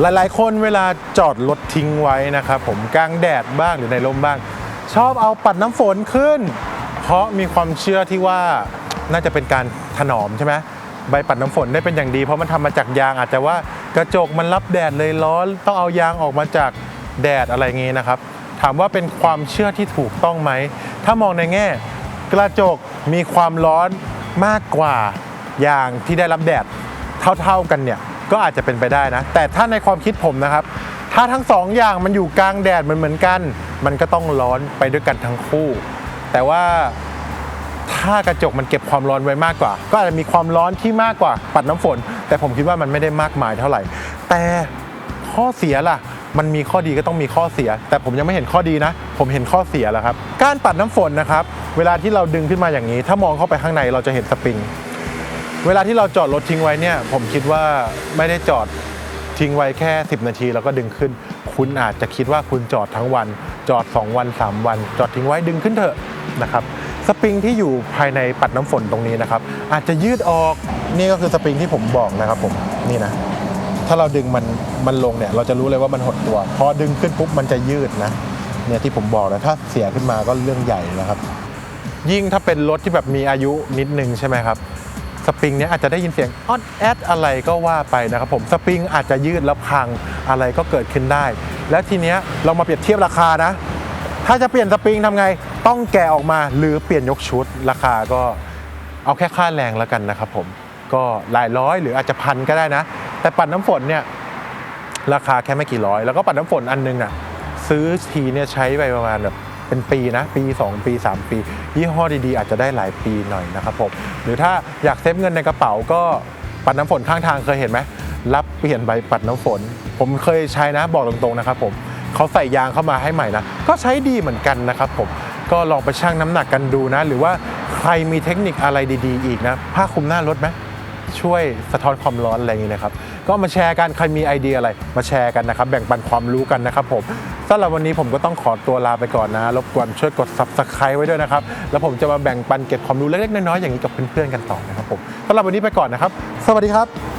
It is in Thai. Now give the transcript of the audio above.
หลายๆ คนเวลาจอดรถทิ้งไว้นะครับผมกลางแดดบ้างหรือในร่มบ้าง ชอบเอาปัดน้ำฝนขึ้น เพราะมีความเชื่อที่ว่าน่าจะเป็นการถนอมใช่ไหมใบปัดน้ำฝนได้เป็นอย่างดี เพราะมันทำมาจากยางอาจจะว่ากระจกมันรับแดดเลยร้อนต้องเอายางออกมาจากแดดอะไรงี้นะครับ ถามว่าเป็นความเชื่อที่ถูกต้องไหม ถ้ามองในแง่ กระจกมีความร้อนมากกว่ายางที่ได้รับแดดเท่าๆกันเนี่ย ก็อาจจะเป็นไปได้นะ แต่ถ้าในความคิดผมนะครับ ถ้าทั้งสองอย่างมันอยู่กลางแดดเหมือนเหมือนกัน มันก็ต้องร้อนไปด้วยกันทั้งคู่ แต่ว่าถ้ากระจกมันเก็บความร้อนไว้มากกว่า ก็อาจจะมีความร้อนที่มากกว่าปัดน้ำฝน แต่ผมคิดว่ามันไม่ได้มากมายเท่าไหร่ แต่ข้อเสียล่ะ มันมีข้อดีก็ต้องมีข้อเสีย แต่ผมยังไม่เห็นข้อดีนะ ผมเห็นข้อเสียแล้วครับ การปัดน้ำฝนนะครับ เวลาที่เราดึงขึ้นมาอย่างนี้ ถ้ามองเข้าไปข้างในเราจะเห็นสปริง เวลาที่เราจอดรถทิ้งไว้เนี่ย ผมคิดว่าไม่ได้จอดทิ้งไว้แค่ 10 นาทีแล้วก็ดึงขึ้น คุณอาจจะคิดว่าคุณจอดทั้งวัน จอด 2 วัน 3 วัน จอดทิ้งไว้ดึงขึ้นเถอะนะครับสปริงที่อยู่ภายในปัดน้ำฝนตรงนี้นะครับ อาจจะยืดออกนี่ก็คือสปริงที่ผมบอกนะครับผมนี่นะถ้าเราดึงมันมันลงเนี่ย เราจะรู้เลยว่ามันหดตัว พอดึงขึ้นปุ๊บมันจะยืดนะเนี่ยที่ผมบอกนะถ้าเสียขึ้นมาก็เรื่องใหญ่นะครับ ยิ่งถ้าเป็นรถที่แบบมีอายุนิดนึงใช่ไหมครับ สปริงเนี้ยอาจจะได้ยินเสียงออดแอดอะไรก็ว่าไปนะครับผมสปริงอาจจะยืดแล้วพังอะไรก็เกิดขึ้นได้ แล้วทีเนี้ยเรามาเปรียบเทียบราคานะ ถ้าจะเปลี่ยนสปริงทำไงต้องแกะออกมาหรือเปลี่ยนยกชุดราคาก็เอาแค่ค่าแรงแล้วกันนะครับผมก็หลายร้อยหรืออาจจะพันก็ได้นะ แต่ปัดน้ำฝนเนี่ยราคาแค่ไม่กี่ร้อย แล้วก็ปัดน้ำฝนอันนึงอะซื้อทีเนี่ยใช้ไปประมาณแบบ เป็นปีนะปี 2 ปี 3 ปี ยี่ห้อดีๆ อาจจะได้หลายปีหน่อยนะครับผมหรือถ้าอยากเซฟเงินในกระเป๋าก็ปัดน้ำฝนข้างทางเคยเห็นไหมรับเปลี่ยนใบปัดน้ำฝน ผมเคยใช้นะบอกตรงๆนะครับผมเขาใส่ยางเข้ามาให้ใหม่นะก็ใช้ดีเหมือนกันนะครับผมก็ลองไปชั่งน้ำหนักกันดูนะ หรือว่าใครมีเทคนิคอะไรดี ๆ อีกนะผ้าคลุมหน้ารถไหม ช่วยสะท้อนความร้อนอะไรอย่างนี้นะครับ ก็มาแชร์กันใครมีไอเดียอะไร มาแชร์กันนะครับ แบ่งปันความรู้กันนะครับผมสำหรับวันนี้ผมก็ต้องขอตัวลาไปก่อนนะ รบกวนช่วยกด subscribe ไว้ด้วยนะครับ แล้วผมจะมาแบ่งปันเก็บความรู้เล็กๆน้อยๆอย่างนี้กับเพื่อนๆกันต่อนะครับผมสำหรับวันนี้ไปก่อนนะครับ สวัสดีครับ